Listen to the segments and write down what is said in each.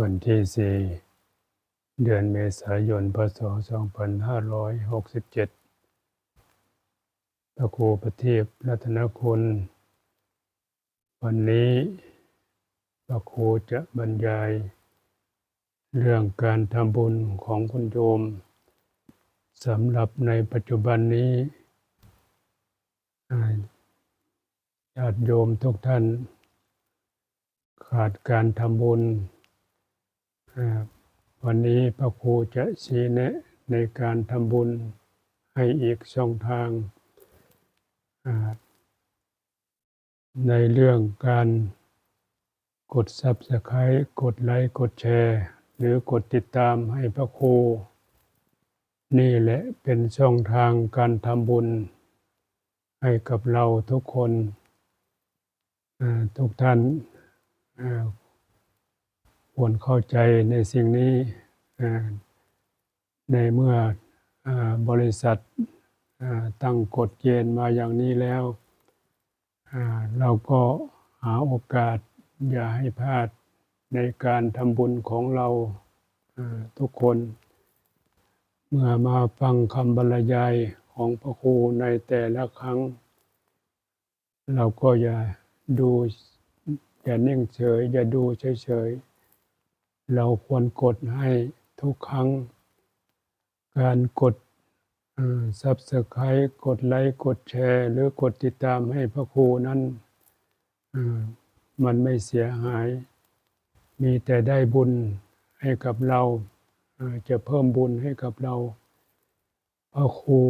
วันที่สี่เดือนเมษายน พศ 2567 พระครูประทีปรัตนคุณ วันนี้พระครูจะบรรยาย เรื่องการทำบุญของคุณโยมสำหรับในปัจจุบันนี้ญาติโยมทุกท่าน ขาดการทำบุญ วันนี้พระครูจะชี้แนะในการทำบุญให้อีกช่องทาง ในเรื่องการกด Subscribe กดไลค์กดแชร์ หรือกดติดตามให้พระครูนี่แหละเป็นช่องทางการทำบุญ ให้กับเราทุกคนทุกท่าน ควรเข้าใจในสิ่งนี้ในเมื่ออบริษัทตั้งกฎเกณฑ์มาอย่างนี้แล้ว เราก็หาโอกาสอย่าให้พลาดในการทำบุญของเราอ่าทุกคน เมื่อมาฟังคำบรรยายของพระครูในแต่ละครั้ง เราก็อย่าดูอย่านิ่งเฉย อย่าดูเฉยๆ เราควรกดให้ทุกครั้ง การกดซับสไครต์กดไลค์กดแชร์ หรือกดติดตามให้พระครูนั้นมันไม่เสียหาย มีแต่ได้บุญให้กับเราจะเพิ่มบุญให้กับเรา พระครู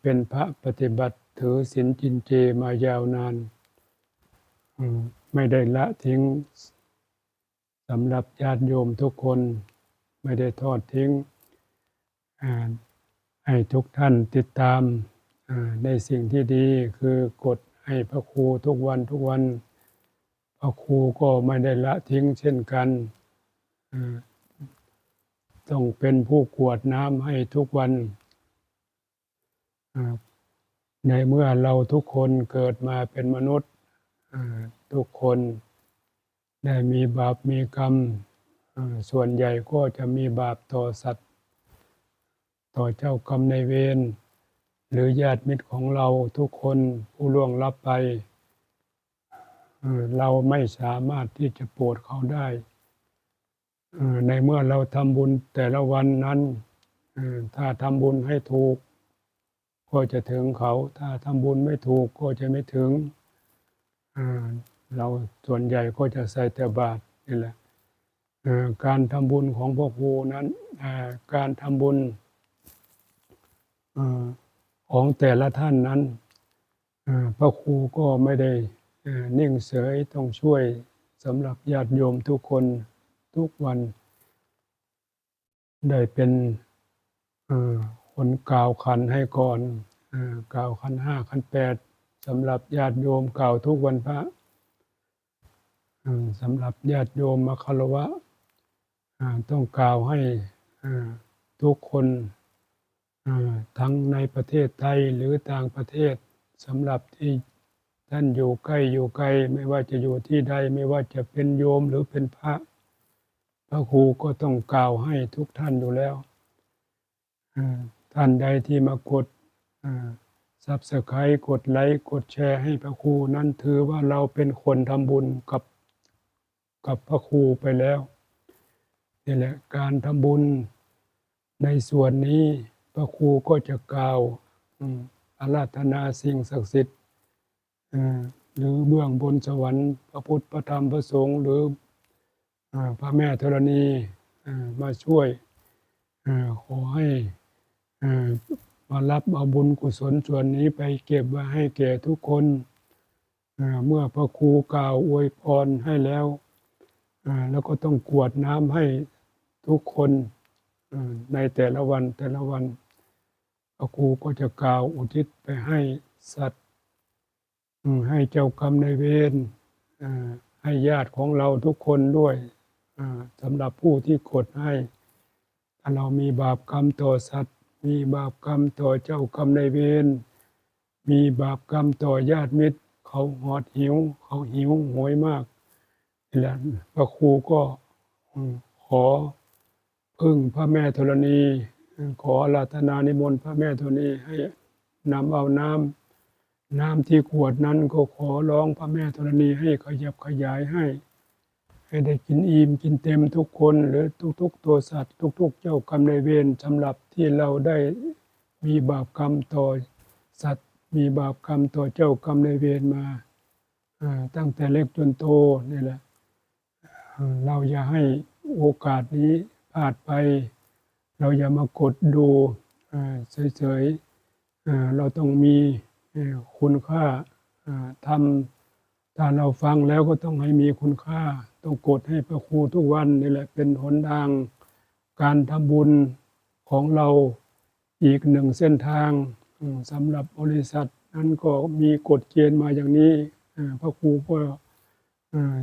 เป็นพระปฏิบัติถือศีลจินเจมายาวนาน ไม่ได้ละทิ้ง สำหรับญาติโยมทุกคนไม่ได้ทอดทิ้ง ให้ทุกท่านติดตามในสิ่งที่ดีคือกดให้พระครูทุกวันทุกวัน พระครูก็ไม่ได้ละทิ้งเช่นกันต้องเป็นผู้กวดน้ำให้ทุกวันในเมื่อเราทุกคนเกิดมาเป็นมนุษย์ทุกคน ได้มีบาปมีกรรม ส่วนใหญ่ก็จะมีบาปต่อสัตว์ ต่อเจ้ากรรมในเวรหรือญาติมิตรของเราทุกคนผู้ล่วงลับไปเราไม่สามารถที่จะโปรดเขาได้ในเมื่อเราทำบุญแต่ละวันนั้นถ้าทำบุญให้ถูก ก็จะถึงเขา ถ้าทำบุญไม่ถูกก็จะไม่ถึง เราส่วนใหญ่ก็จะใส่แต่บาตรนี่แหละการทำบุญของพวกครูนั้นการทำบุญอของแต่ละท่านนั้นพระครูก็ไม่ได้นิ่งเฉยต้องช่วยสำหรับญาติโยมทุกคนทุกวัน ได้เป็นคนกล่าวขันให้ก่อนกล่าวขันห้าขันแปดสำหรับญาติโยมกล่าวทุกวันพระ สำหรับญาติโยมมาคารวะต้องกล่าวให้ทุกคนทั้งในประเทศไทยหรือต่างประเทศสำหรับที่ท่านอยู่ใกล้อยู่ไกลไม่ว่าจะอยู่ที่ใดไม่ว่าจะเป็นโยมหรือเป็นพระ พระครูก็ต้องกล่าวให้ทุกท่านอยู่แล้วท่านใดที่มากดซับสไครต์กดไลค์กดแชร์ให้พระครูนั้นถือว่าเราเป็นคนทำบุญกับ กับพระครูไปแล้วนี่แหละการทำบุญในส่วนนี้พระครูก็จะกล่าวอาราธนาสิ่งศักดิ์สิทธิ์หรือเบื้องบนสวรรค์ พระพุทธพระธรรมพระสงฆ์หรืออพระแม่ธรณีมาช่วยอขอให้อ่ามารับเอาบุญกุศลส่วนนี้ไปเก็บไว้ให้แก่ทุกคน เมื่อพระครูกล่าวอวยพรให้แล้ว แล้วก็ต้องกวดน้ำให้ทุกคนในแต่ละวันแต่ละวันพระครูก็จะกล่าวอุทิศไปให้สัตว์ ให้เจ้ากรรมในเวรให้ญาติของเราทุกคนด้วยสำหรับผู้ที่กดให้ถ้าเรามีบาปกรรมต่อสัตว์ มีบาปกรรมต่อเจ้ากรรมในเวรมีบาปกรรมต่อญาติมิตร เขาหอดหิว เขาหิวโหยมาก นี่แหละพระครูก็ขอพึ่งพระแม่ธรณี ขออาราธนานิมนต์พระแม่ธรณีให้นำเอาน้ำน้ำที่ขวดนั้นก็ขอร้องพระแม่ธรณีให้ขยับขยายให้ ให้ได้กินอิ่มกินเต็มทุกคนหรือทุกๆตัวสัตว์ ทุก ๆ เจ้ากรรมนายเวรสำหรับที่เราได้มีบาปกรรมต่อสัตว์ มีบาปกรรมต่อเจ้ากรรมนายเวรมาตั้งแต่เล็กจนโตนี่แหละ เราอย่าให้โอกาสนี้พลาดไป เราอย่ามากดดูเฉยๆเราต้องมีคุณค่าทำถ้าเราฟังแล้วก็ต้องให้มีคุณค่า ต้องกดให้พระครูทุกวันนี่แหละเป็นหนทาง การทำบุญของเราอีกหนึ่งเส้นทางสำหรับบริษัทนั้นก็มีกฎเกณฑ์มาอย่างนี้พระครูก็อ่าอืม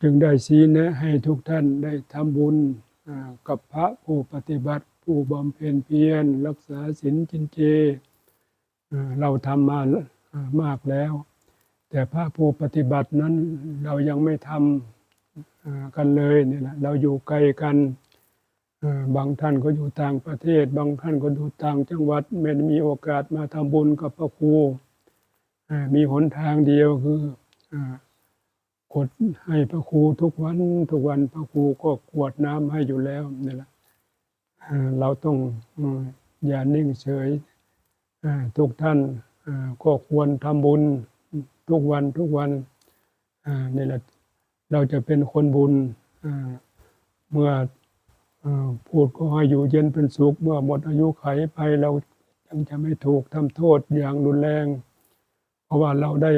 จึงได้ชี้แนะให้ทุกท่านได้ทำบุญกับพระผู้ปฏิบัติผู้บำเพ็ญเพียรรักษาศีลจินเจ เราทำมามากแล้ว แต่พระผู้ปฏิบัตินั้นเรายังไม่ทำกันเลยนี่แหละเราอยู่ไกลกันบางท่านก็อยู่ต่างประเทศ บางท่านก็อยู่ต่างจังหวัดไม่มีโอกาสมาทำบุญกับพระครูมีหนทางเดียวคือ กดให้พระครูทุกวันทุกวันพระครูก็กวดน้ำให้อยู่แล้วนี่แหละเราต้องอย่านิ่งเฉยทุกท่านก็ควรทำบุญทุกวันทุกวันนี่แหละเราจะเป็นคนบุญเมื่อพูดก็ให้อยู่เย็นเป็นสุข เมื่อหมดอายุไขไปเรายังจะไม่ถูกทำโทษอย่างรุนแรง เพราะว่าเราได้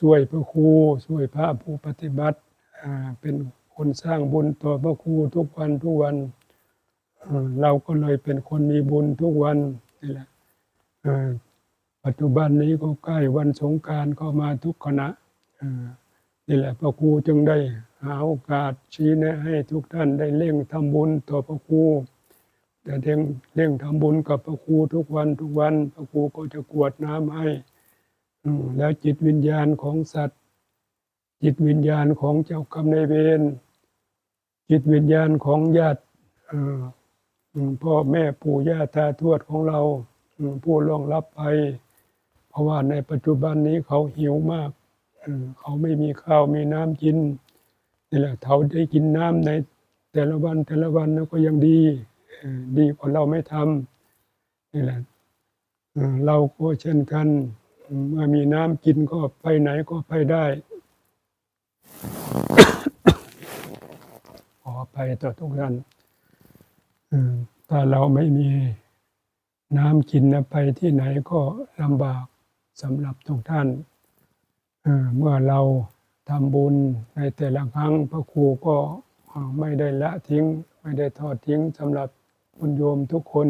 ช่วยพระครูช่วยพระผู้ปฏิบัติเป็นคนสร้างบุญต่อพระครูทุกวันทุกวัน เราก็เลยเป็นคนมีบุญทุกวันนี่แหละปัจจุบันนี้ก็ใกล้วันสงกรารก็มาทุกคณะนี่แหละพระครูจึงได้หาโอกาสชี้แนะให้ทุกท่านได้เร่งทำบุญต่อพระครูแต่เร่งเร่งทำบุญกับพระครูทุกวันทุกวัน พระครูก็จะกวดน้ำให้ แล้วจิตวิญญาณของสัตว์ จิตวิญญาณของเจ้ากรรมนายเวรจิตวิญญาณของญาติพ่อแม่ปู่ย่าตาทวดของเราผู้ล่วงลับไป เพราะว่าในปัจจุบันนี้เขาหิวมากเขาไม่มีข้าวมีน้ำกินนี่แหละเขาได้กินน้ำในแต่ละวันแต่ละวันก็ยังดีดีกว่าเราไม่ทำนี่แหละเราก็เช่นกัน เมื่อมีน้ำกินก็ไปไหนก็ไปได้ขอไปต่อทุกท่านเอ่อถ้าเราไม่มีน้ำกินนะไปที่ไหนก็ลำบากสำหรับทุกท่าน เมื่อเราทำบุญในแต่ละครั้งพระครูก็ไม่ได้ละทิ้ง ไม่ได้ทอดทิ้งสำหรับคุณโยมทุกคน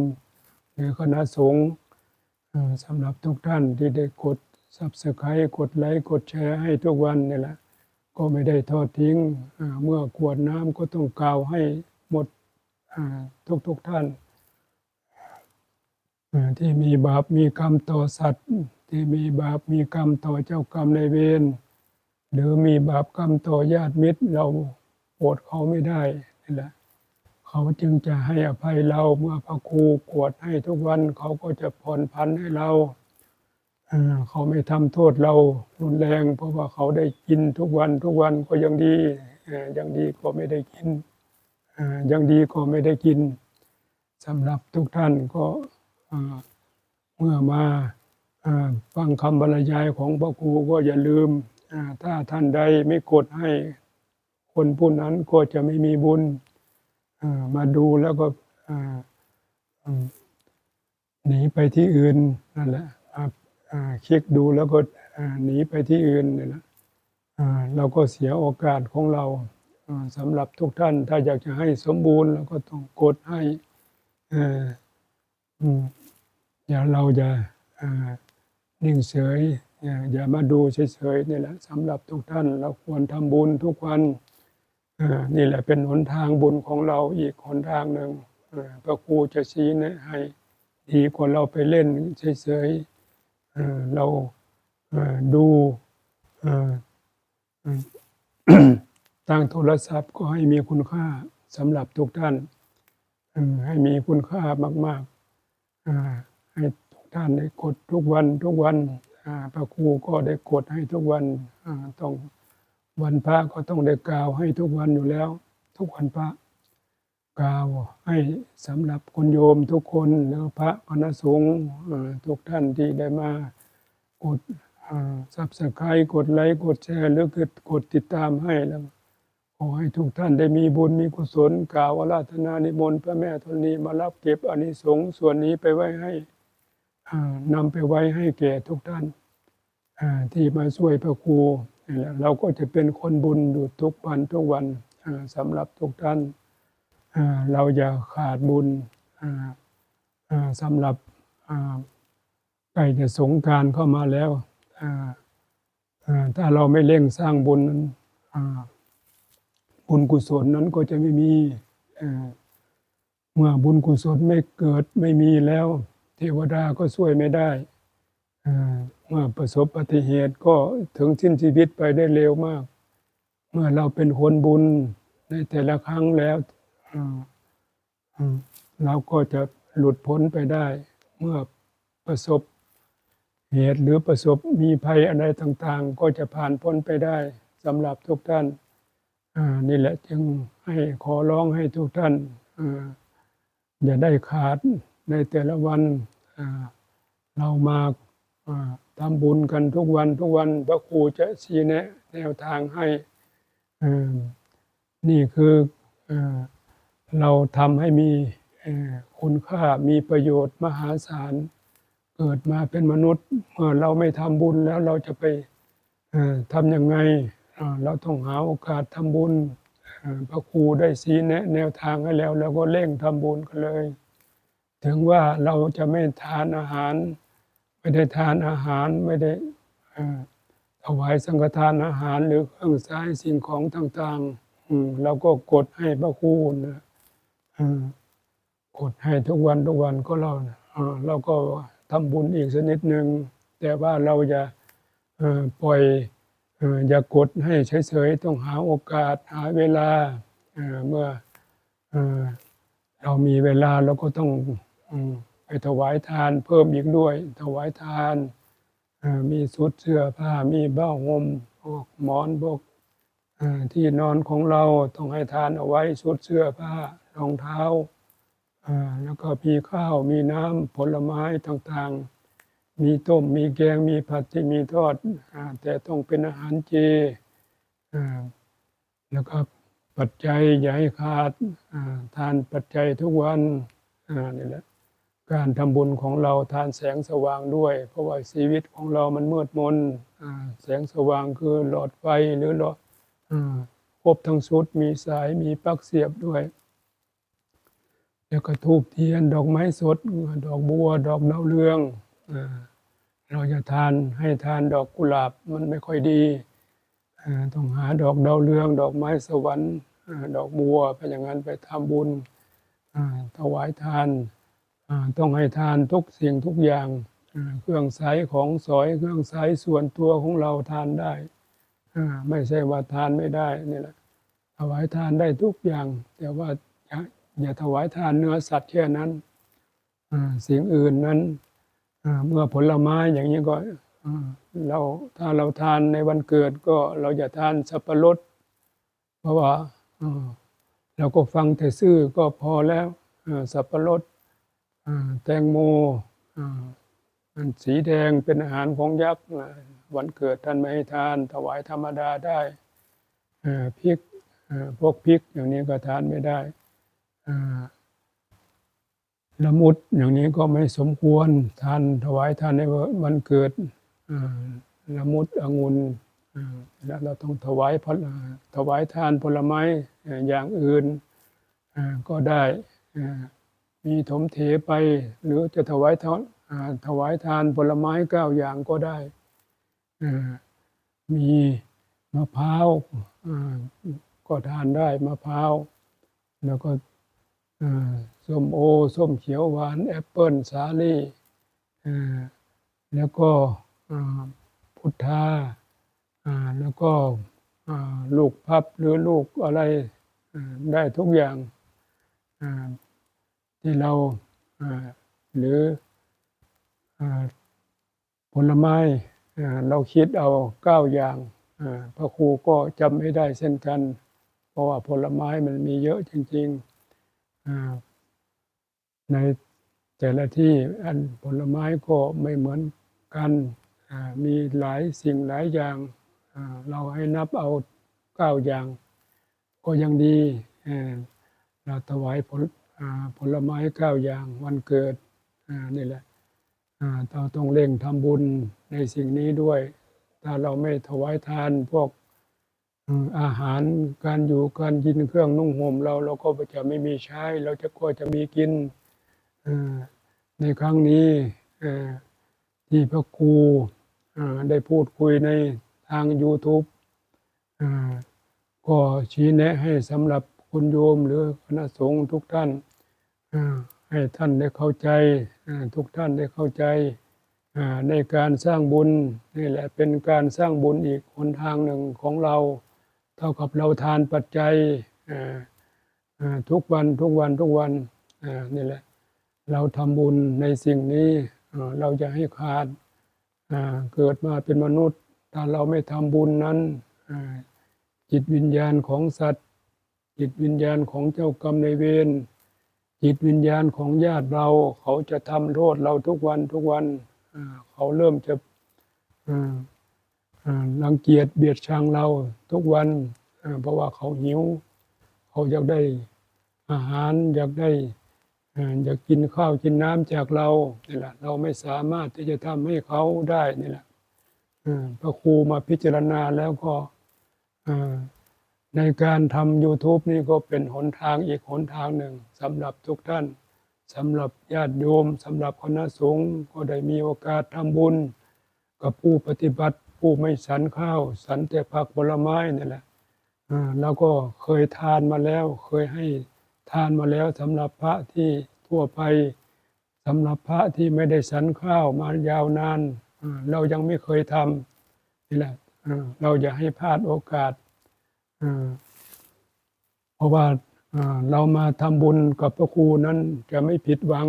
หรือคณะสงฆ์ สำหรับทุกท่านที่ได้กด subscribe กดไลค์กดแชร์ให้ทุกวันนี่แหละ ก็ไม่ได้ทอดทิ้ง เมื่อกวดน้ำก็ต้องกล่าวให้หมดทุกทุกๆท่าน ที่มีบาปมีกรรมต่อสัตว์ ที่มีบาปมีกรรมต่อเจ้ากรรมในเวรหรือมีบาปกรรมต่อญาติมิตรเราโกรธเขาไม่ได้นี่แหละ เขาจึงจะให้อภัยเราเมื่อพระครูกวดให้ทุกวันเขาก็จะผ่อนพันให้เราเขาไม่ทำโทษเรารุนแรง เพราะว่าเขาได้กินทุกวันทุกวันก็ยังดียังดีก็ไม่ได้กินยังดีก็ไม่ได้กินสำหรับทุกท่านก็เมื่อมาฟังคำบรรยายของพระครูก็อย่าลืมถ้าท่านใดไม่กดให้ คนผู้นั้นก็จะไม่มีบุญ มาดูแล้วก็หนีไปที่อื่นนั่นแหละคลิกดูแล้วก็หนีไปที่อื่นนี่แหละเราก็เสียโอกาสของเราสำหรับทุกท่าน ถ้าอยากจะให้สมบูรณ์เราก็ต้องกดให้อย่าเราจะนิ่งเฉยอย่ามาดูเฉยๆนี่แหละสำหรับทุกท่าน เราควรทำบุญทุกวัน นี่แหละเป็นหนทางบุญของเราอีกหนทางหนึ่งพระครูจะชี้แนะให้ดีกว่าเราไปเล่นเฉยๆเราดูอ่าอ่าทางโทรศัพท์ก็ให้มีคุณค่าสำหรับทุกท่าน ให้มีคุณค่ามากๆให้ทุกท่านได้กดทุกวันทุกวันพระครูก็ได้กดให้ทุกวันต้อง วันพระก็ต้องได้กล่าวให้ทุกวันอยู่แล้ว ทุกวันพระกล่าวให้สำหรับคนโยมทุกคนหรือพระคณะสงฆ์ทุกท่านที่ได้มากดซับสไครต์กดไลค์กดแชร์หรือกดติดตามให้แล้วขอให้ทุกท่านได้มีบุญมีกุศลกล่าวอาราธนานิมนต์พระแม่ธรณีมารับเก็บอนิสงส์ส่วนนี้ไปไว้ให้นำไปไว้ให้แก่ทุกท่านที่มาช่วยพระครู เราก็จะเป็นคนบุญอยู่ทุกวันทุกวันสำหรับทุกท่านเราอย่าขาดบุญสำหรับอ่าใกล้จะสงการเข้ามาแล้วถ้าเราไม่เร่งสร้างบุญนั้นบุญกุศลนั้นก็จะไม่มีเมื่อบุญกุศลไม่เกิดไม่มีแล้ว เทวดาก็ช่วยไม่ได้ เมื่อประสบอุบัติเหตุก็ถึงสิ้นชีวิตไปได้เร็วมาก เมื่อเราเป็นคนบุญในแต่ละครั้งแล้วเราก็จะหลุดพ้นไปได้ เมื่อประสบเหตุหรือประสบมีภัยอะไรต่างๆ ก็จะผ่านพ้นไปได้สำหรับทุกท่านนี่แหละจึงให้ขอร้องให้ทุกท่านอย่าได้ขาดในแต่ละวันเรามา ทำบุญกันทุกวันทุกวันพระครูจะชี้แนะแนวทางให้นี่คืออเราทำให้มีคุณค่ามีประโยชน์มหาศาล เกิดมาเป็นมนุษย์เมื่อเราไม่ทำบุญแล้วเราจะไปทำยังไง เราต้องหาโอกาสทำบุญพระครูได้ชี้แนะแนวทางให้แล้วเราก็เร่งทำบุญกันเลย ถึงว่าเราจะไม่ทานอาหาร ไม่ได้ทานอาหารไม่ได้เอ่อถวายสังฆทานอาหารหรือเครื่องใช้สิ่งของต่างๆเราก็กดให้พระครูนะกดให้ทุกวันทุกวันก็เราเราก็ทำบุญอีกสักนิดหนึ่งแต่ว่าเราจะเอ่อปล่อยอย่ากดให้เฉยๆต้องหาโอกาสหาเวลาเมื่อเรามีเวลาเราก็ต้องอ ไปถวายทานเพิ่มอีกด้วย ถวายทานมีสุดเสื้อผ้ามีเบ้าห่มพวกหมอนพวกที่นอนของเราต้องให้ทานเอาไว้ชุดเสื้อผ้ารองเท้าแล้วก็มีข้าวมีน้ำผลไม้ต่างๆ มีต้มมีแกงมีผัดที่มีทอดอแต่ต้องเป็นอาหารเจแล้วก็ปัจจัยอย่าให้ขาดทานปัจจัยทุกวันนี่แหละ การทำบุญของเราทานแสงสว่างด้วย เพราะว่าชีวิตของเรามันมืดมนแสงสว่างคือหลอดไฟหรือหลอดครบทั้งชุดมีสายมีปลั๊กเสียบด้วยแล้วก็ทูบเทียนดอกไม้สด ดอกบัว ดอกดาวเรืองอเราจะทานให้ทานดอกกุหลาบมันไม่ค่อยดีต้องหาดอกดาวเรือง ดอกไม้สวรรค์ดอกบัวไปอย่างนั้นไปทำบุญถวายทาน ต้องให้ทานทุกสิ่งทุกอย่าง เครื่องใช้ของสอยเครื่องใช้ส่วนตัวของเราทานได้ ไม่ใช่ว่าทานไม่ได้นี่แหละถวายทานได้ทุกอย่าง แต่ว่าอย่ายาถวายทานเนื้อสัตว์แค่นั้นสิ่งอื่นนั้นเมื่อผลไม้อย่างนี้ก็เราถ้าเราทานในวันเกิดก็เราอย่าทานสับปะรด เพราะว่าเราก็ฟังแต่ซื่อก็พอแล้วสับปะรด แตงโมอันสีแดงเป็นอาหารของยักษ์วันเกิดท่านไม่ให้ทาน ถวายธรรมดาได้พริกพวกพริกอย่างนี้ก็ทานไม่ได้ละมุดอย่างนี้ก็ไม่สมควรทานถวายทานในวันเกิดละมุดองุ่นแล้วเราต้องถวายผลอ่าถวายทานผลไม้อย่างอื่นก็ได้ มีถมเถไป หรือจะถวายทานอ่าถวายทานผลไม้เก้าอย่างก็ได้ มีมะพร้าวก็ทานได้มะพร้าว แล้วก็ส้มโอ ส้มเขียวหวาน แอปเปิลสาลี่แล้วก็พุทธาอ่าแล้วก็ลูกพับหรือลูกอะไรได้ทุกอย่างอ ที่เราหรือผลไม้เราคิดเอาเก้าอย่างพระครูก็จำไม่ได้เช่นกัน เพราะว่าผลไม้มันมีเยอะจริงๆในแต่ละที่อันผลไม้ก็ไม่เหมือนกันมีหลายสิ่งหลายอย่างเราให้นับเอาเก้าอย่าง ก็ยังดีเราถวายผล ผลไม้เก้าอย่างวันเกิดนี่แหละเราต้องเร่งทำบุญในสิ่งนี้ด้วย ถ้าเราไม่ถวายทานพวกอาหารการอยู่การกินเครื่องนุ่งห่มเราเราก็จะไม่มีใช้ เราจะก็จะมีกินในครั้งนี้ที่พระครูได้พูดคุยในทาง YouTube อ่าก็ชี้แนะให้สำหรับคุณโยมหรือคณะสงฆ์ทุกท่าน ให้ท่านได้เข้าใจทุกท่านได้เข้าใจในการสร้างบุญนี่แหละเป็นการสร้างบุญอีกหนทางหนึ่งของเรา เท่ากับเราทานปัจจัยทุกวันทุกวันทุกวันนี่แหละเราทำบุญในสิ่งนี้เราจะให้ขาดเกิดมาเป็นมนุษย์ ถ้าเราไม่ทำบุญนั้นจิตวิญญาณของสัตว์ จิตวิญญาณของเจ้ากรรมในายเวร จิตวิญญาณของญาติเรา เขาจะทำโทษเราทุกวันทุกวันเขาเริ่มจะรังเกียจเบียดชังเราทุกวันเพราะว่าเขาหิว เขาอยากได้อาหารอยากได้อยากกินข้าวกินน้ำจากเรานี่แหละเราไม่สามารถที่จะทำให้เขาได้นี่แหละพระครูมาพิจารณาแล้วก็ ในการทำ YouTube นี่ก็เป็นหนทางอีกหนทางหนึ่งสำหรับทุกท่านสำหรับญาติโยมสำหรับคณะสงฆ์ก็ได้มีโอกาสทำบุญ กับผู้ปฏิบัติผู้ไม่สันข้าว สันแต่ผักผลไม้นี่แหละแล้วก็เคยทานมาแล้ว เคยให้ทานมาแล้วสำหรับพระที่ทั่วไปสำหรับพระที่ไม่ได้สันข้าวมายาวนานเรายังไม่เคยทำนี่แหละเอ่อเราอย่าให้พลาดโอกาส เพราะว่าเรามาทำบุญกับพระครูนั้นจะไม่ผิดหวัง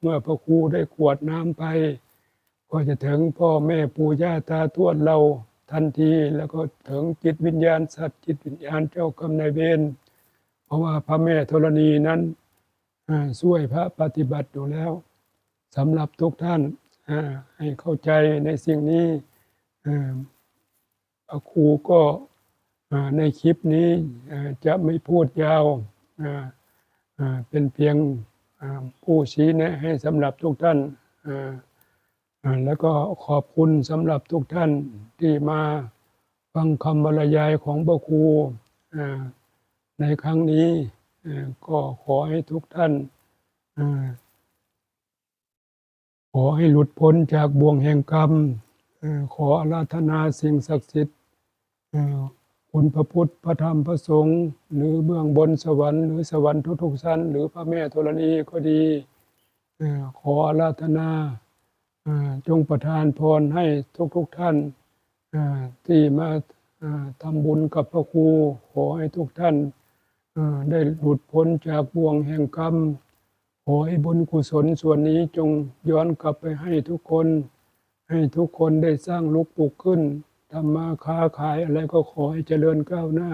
เมื่อพระครูได้กรวดน้ำไป ก็จะถึงพ่อแม่ปู่ย่าตาทวดเราทันทีแล้วก็ถึงจิตวิญญาณสัตว์จิตวิญญาณเจ้ากรรมนายเวรเพราะว่าพระแม่ธรณีนั้นช่วยพระปฏิบัติอยู่แล้วสำหรับทุกท่านให้เข้าใจในสิ่งนี้พระครูก็ ในคลิปนี้จะไม่พูดยาวเป็นเพียงผู้ชี้แนะให้สำหรับทุกท่าน แล้วก็ขอบคุณสำหรับทุกท่านที่มาฟังคำบรรยายของพระครูในครั้งนี้ก็ขอให้ทุกท่านขอให้หลุดพ้นจากบ่วงแห่งกรรมขออาราธนาสิ่งศักดิ์สิทธิ์ คุณพระพุทธพระธรรมพระสงฆ์หรือเบื้องบนสวรรค์หรือสวรรค์ทุกๆชั้นหรือพระแม่ธรณีก็ดีขออาราธนาจงประทานพรให้ทุกๆท่านที่มาทำบุญกับพระครู ขอให้ทุกท่านได้หลุดพ้นจากบ่วงแห่งกรรม ขอให้บุญกุศลส่วนนี้จงย้อนกลับไปให้ทุกคน ให้ทุกคนได้สร้างลุกปลุกขึ้น ทำมาค้าขายอะไรก็ขอให้เจริญก้าวหน้า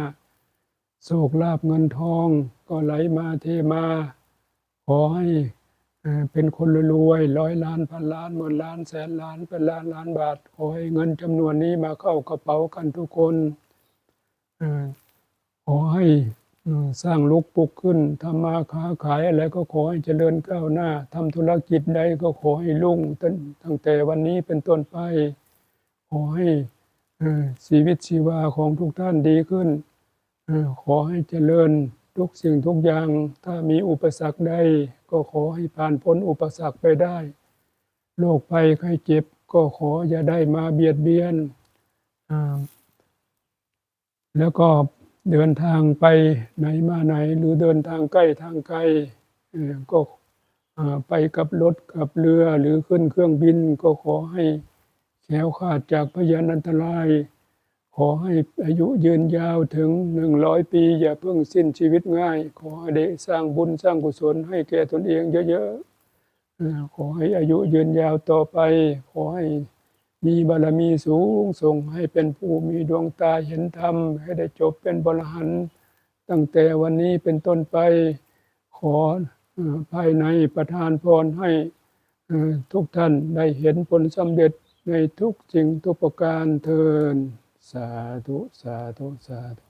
โศกลาบเงินทองก็ไหลมาเทมา ขอให้เป็นคนรวยร้อยล้านพันล้านหมื่นล้านแสนล้านเป็นล้านล้านบาท ขอให้เงินจำนวนนี้มาเข้ากระเป๋ากันทุกคนขอให้สร้างลุกปลุกขึ้นทำมาค้าขายอะไรก็ขอให้เจริญก้าวหน้าทำธุรกิจใดก็ขอให้รุ่งตั้งแต่วันนี้เป็นต้นไป ขอให้ ชีวิตชีวาของทุกท่านดีขึ้น ขอให้เจริญทุกสิ่งทุกอย่าง ถ้ามีอุปสรรคใดก็ขอให้ผ่านพ้นอุปสรรคไปได้ โรคภัยไข้เจ็บก็ขออย่าได้มาเบียดเบียน แล้วก็เดินทางไปไหนมาไหน หรือเดินทางใกล้ทางไกลก็ไปกับรถกับเรือหรือขึ้นเครื่องบินก็ขอให้ แล้วคลาดจากพยานอันตราย ขอให้อายุยืนยาวถึงหนึ่งร้อยปี อย่าเพิ่งสิ้นชีวิตง่าย ขอให้ได้สร้างบุญสร้างกุศลให้แก่ตนเองเยอะๆขอให้อายุยืนยาวต่อไป ขอให้มีบารมีสูงส่งให้เป็นผู้มีดวงตาเห็นธรรม ให้ได้จบเป็นบรหันตั้งแต่วันนี้เป็นต้นไป ขอภายในประทานพรให้ทุกท่านได้เห็นผลสำเร็จ ในทุกสิ่งทุกประการเทิน สาธุ สาธุ สาธุ